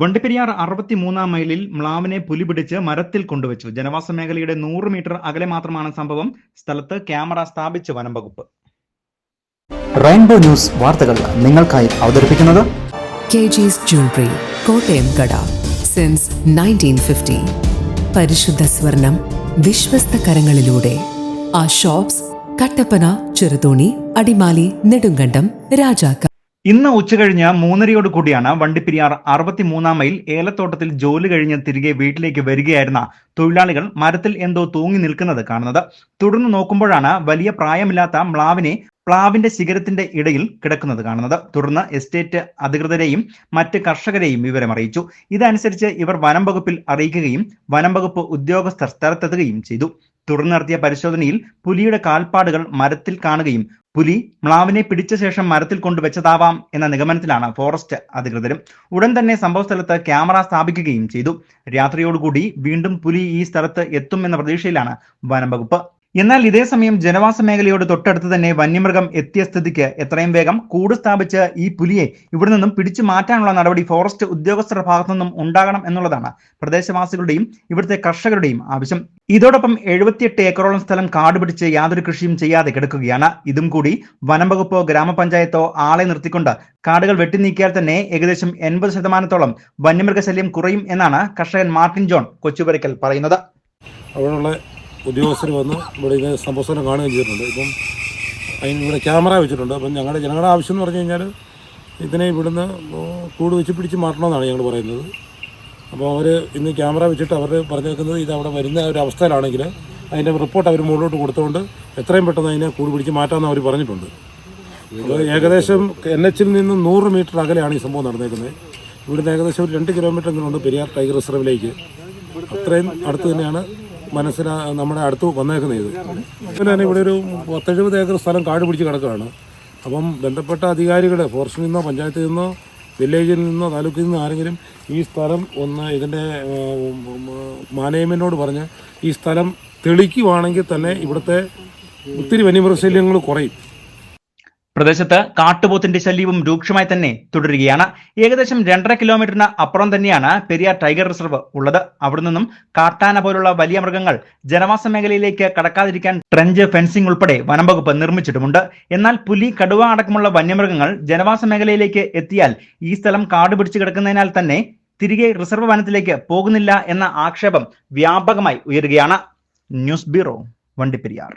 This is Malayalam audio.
വണ്ടിപ്പെരിയാർ അറുപത്തിമൂന്നാം മൈലിൽ മ്ലാവിനെ പുലി പിടിച്ച് മരത്തിൽ കൊണ്ടുവച്ചു. ജനവാസ മേഖലയുടെ നൂറ് മീറ്റർ അകലെ മാത്രമാണ് സംഭവം. സ്ഥലത്ത് ക്യാമറ സ്ഥാപിച്ച് വനം വകുപ്പ്. റെയിൻബോ ന്യൂസ് വാർത്തകൾ നിങ്ങൾക്കായി അവതരിപ്പിക്കുന്നത് കെ ജിസ് ജ്വല്ലറി കോട്ടയം കട സിൻസ് നയന്റീൻ ഫിഫ്റ്റി പരിശുദ്ധ സ്വർണം വിശ്വസ്ത കരങ്ങളിലൂടെ. ആ ഷോപ്സ് കട്ടപ്പന ചെറുതോണി അടിമാലി നെടുങ്കണ്ടം രാജാക്ക. ഇന്ന് ഉച്ചകഴിഞ്ഞ് മൂന്നരയോട് കൂടിയാണ് വണ്ടിപ്പെരിയാർ അറുപത്തിമൂന്നാം മൈൽ ഏലത്തോട്ടത്തിൽ ജോലി കഴിഞ്ഞ് തിരികെ വീട്ടിലേക്ക് വരികയായിരുന്ന തൊഴിലാളികൾ മരത്തിൽ എന്തോ തൂങ്ങി നിൽക്കുന്നത് കാണുന്നത്. തുടർന്ന് നോക്കുമ്പോഴാണ് വലിയ പ്രായമില്ലാത്ത മ്ലാവിനെ പ്ലാവിന്റെ ശിഖരത്തിന്റെ ഇടയിൽ കിടക്കുന്നത് കാണുന്നത്. തുടർന്ന് എസ്റ്റേറ്റ് അധികൃതരെയും മറ്റ് കർഷകരെയും വിവരം അറിയിച്ചു. ഇതനുസരിച്ച് ഇവർ വനം വകുപ്പിൽ അറിയിക്കുകയും വനം വകുപ്പ് ഉദ്യോഗസ്ഥർ സ്ഥലത്തെത്തുകയും ചെയ്തു. തുടർന്ന് നടത്തിയ പരിശോധനയിൽ പുലിയുടെ കാൽപ്പാടുകൾ മരത്തിൽ കാണുകയും പുലി മ്ലാവിനെ പിടിച്ച ശേഷം മരത്തിൽ കൊണ്ടുവച്ചതാവാം എന്ന നിഗമനത്തിലാണ് ഫോറസ്റ്റ് അധികൃതരും. ഉടൻ തന്നെ സംഭവസ്ഥലത്ത് ക്യാമറ സ്ഥാപിക്കുകയും ചെയ്തു. രാത്രിയോടുകൂടി വീണ്ടും പുലി ഈ സ്ഥലത്ത് എത്തുമെന്ന പ്രതീക്ഷയിലാണ് വനം വകുപ്പ്. എന്നാൽ ഇതേ സമയം ജനവാസ മേഖലയോട് തൊട്ടടുത്ത് തന്നെ വന്യമൃഗം എത്തിയ സ്ഥിതിക്ക് എത്രയും വേഗം കൂട് സ്ഥാപിച്ച് ഈ പുലിയെ ഇവിടെ നിന്നും പിടിച്ചു മാറ്റാനുള്ള നടപടി ഫോറസ്റ്റ് ഉദ്യോഗസ്ഥരുടെ ഭാഗത്തു നിന്നും ഉണ്ടാകണം എന്നുള്ളതാണ് പ്രദേശവാസികളുടെയും ഇവിടുത്തെ കർഷകരുടെയും ആവശ്യം. ഇതോടൊപ്പം എഴുപത്തിയെട്ട് ഏക്കറോളം സ്ഥലം കാട് പിടിച്ച് യാതൊരു കൃഷിയും ചെയ്യാതെ കിടക്കുകയാണ്. ഇതും കൂടി വനംവകുപ്പോ ഗ്രാമപഞ്ചായത്തോ ആളെ നിർത്തിക്കൊണ്ട് കാടുകൾ വെട്ടിനീക്കിയാൽ തന്നെ ഏകദേശം എൺപത് ശതമാനത്തോളം വന്യമൃഗശല്യം കുറയും എന്നാണ് കർഷകൻ മാർട്ടിൻ ജോൺ കൊച്ചുപരക്കൽ പറയുന്നത്. അവിടെയുള്ള ഉദ്യോഗസ്ഥർ വന്ന് ഇവിടെ ഇത് സംഭവസ്ഥലം കാണുകയും ചെയ്തിട്ടുണ്ട്. ഇപ്പം അതിന് ഇവിടെ ക്യാമറ വെച്ചിട്ടുണ്ട്. അപ്പം ഞങ്ങളുടെ ജനങ്ങളുടെ ആവശ്യം എന്ന് പറഞ്ഞു കഴിഞ്ഞാൽ ഇതിനെ ഇവിടുന്ന് കൂട് വെച്ച് പിടിച്ച് മാറ്റണമെന്നാണ് ഞങ്ങൾ പറയുന്നത്. അപ്പോൾ അവർ ഇന്ന് ക്യാമറ വെച്ചിട്ട് അവർ പറഞ്ഞേക്കുന്നത് ഇത് അവിടെ വരുന്ന ഒരു അവസ്ഥയിലാണെങ്കിൽ അതിന്റെ റിപ്പോർട്ട് അവർ മുകളിലോട്ട് കൊടുത്തുകൊണ്ട് എത്രയും പെട്ടെന്ന് അതിനെ കൂട് പിടിച്ച് മാറ്റാമെന്ന് അവർ പറഞ്ഞിട്ടുണ്ട്. ഏകദേശം എൻ എച്ചിൽ നിന്ന് നൂറ് മീറ്റർ അകലെയാണ് ഈ സംഭവം നടന്നേക്കുന്നത്. ഇവിടുന്ന് ഏകദേശം ഒരു രണ്ട് കിലോമീറ്റർ എങ്കിലും ഉണ്ട് പെരിയാർ ടൈഗർ റിസർവിലേക്ക്. അത്രയും അടുത്ത് തന്നെയാണ് മനസ്സിലാ നമ്മുടെ അടുത്ത് വന്നേക്കുന്നത് ഇത്. അതുപോലെ തന്നെ ഇവിടെ ഒരു പത്തെഴുപത് ഏക്കർ സ്ഥലം കാട് പിടിച്ച് കിടക്കുകയാണ്. അപ്പം ബന്ധപ്പെട്ട അധികാരികൾ ഫോറസ്റ്റിൽ നിന്നോ പഞ്ചായത്തിൽ നിന്നോ വില്ലേജിൽ നിന്നോ താലൂക്കിൽ നിന്നോ ആരെങ്കിലും ഈ സ്ഥലം ഒന്ന് ഇതിന്റെ മാനേജ്മെന്റിനോട് പറഞ്ഞ് ഈ സ്ഥലം തെളിക്കുവാണെങ്കിൽ തന്നെ ഇവിടുത്തെ ഒത്തിരി വന്യമൃഗശല്യങ്ങൾ കുറയും. പ്രദേശത്ത് കാട്ടുപോത്തിന്റെ ശല്യവും രൂക്ഷമായി തന്നെ തുടരുകയാണ്. ഏകദേശം രണ്ടര കിലോമീറ്ററിന് അപ്പുറം തന്നെയാണ് പെരിയാർ ടൈഗർ റിസർവ് ഉള്ളത്. അവിടെ നിന്നും കാട്ടാന പോലുള്ള വലിയ മൃഗങ്ങൾ ജനവാസ മേഖലയിലേക്ക് കടക്കാതിരിക്കാൻ ട്രഞ്ച് ഫെൻസിംഗ് ഉൾപ്പെടെ വനം വകുപ്പ് നിർമ്മിച്ചിട്ടുമുണ്ട്. എന്നാൽ പുലി കടുവ അടക്കമുള്ള വന്യമൃഗങ്ങൾ ജനവാസ മേഖലയിലേക്ക് എത്തിയാൽ ഈ സ്ഥലം കാട് പിടിച്ചു കിടക്കുന്നതിനാൽ തന്നെ തിരികെ റിസർവ് വനത്തിലേക്ക് പോകുന്നില്ല എന്ന ആക്ഷേപം വ്യാപകമായി ഉയരുകയാണ്. News bureau Vandiperiyar.